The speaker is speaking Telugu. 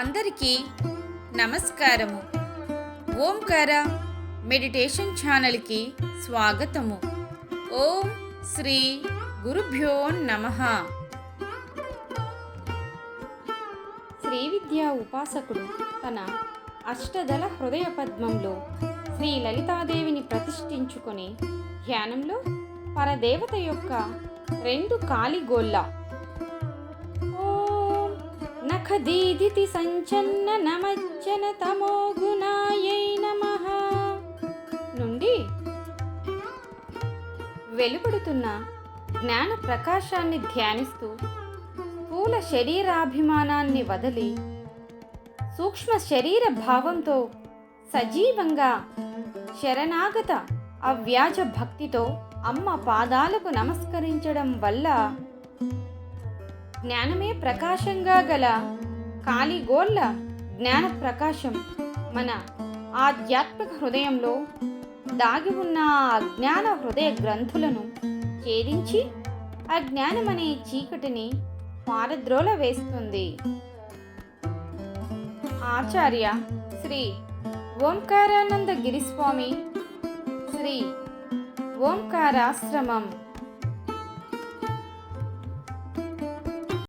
అందరికీ నమస్కారము. ఓంకార మెడిటేషన్ ఛానల్కి స్వాగతము. ఓం శ్రీ గురుభ్యో నమ. శ్రీ విద్యా ఉపాసకుడు తన అష్టదల హృదయ పద్మంలో శ్రీ లలితాదేవిని ప్రతిష్ఠించుకొని ధ్యానంలో పరదేవత యొక్క రెండు కాలిగోళ్ళ నఖదీదితి సంచన్న నమజ్జన తమోగుణాయై నమ నుండి వెలుపడుతున్న జ్ఞాన ప్రకాశాన్ని ధ్యానిస్తూ స్థూల శరీరాభిమానాన్ని వదిలి సూక్ష్మ శరీర భావంతో సజీవంగా శరణాగత అవ్యాజ భక్తితో అమ్మ పాదాలకు నమస్కరించడం వల్ల జ్ఞానమే ప్రకాశంగా గల కాలిగోళ్ళ జ్ఞాన ప్రకాశం. మన ఆధ్యాత్మిక హృదయంలో దాగి ఉన్న అజ్ఞాన హృదయ గ్రంథులను ఛేదించి అజ్ఞానమనే చీకటిని పారద్రోల వేస్తుంది. ఆచార్య శ్రీ ఓంకారానంద గిరిస్వామి శ్రీ ఓంకారాశ్రమం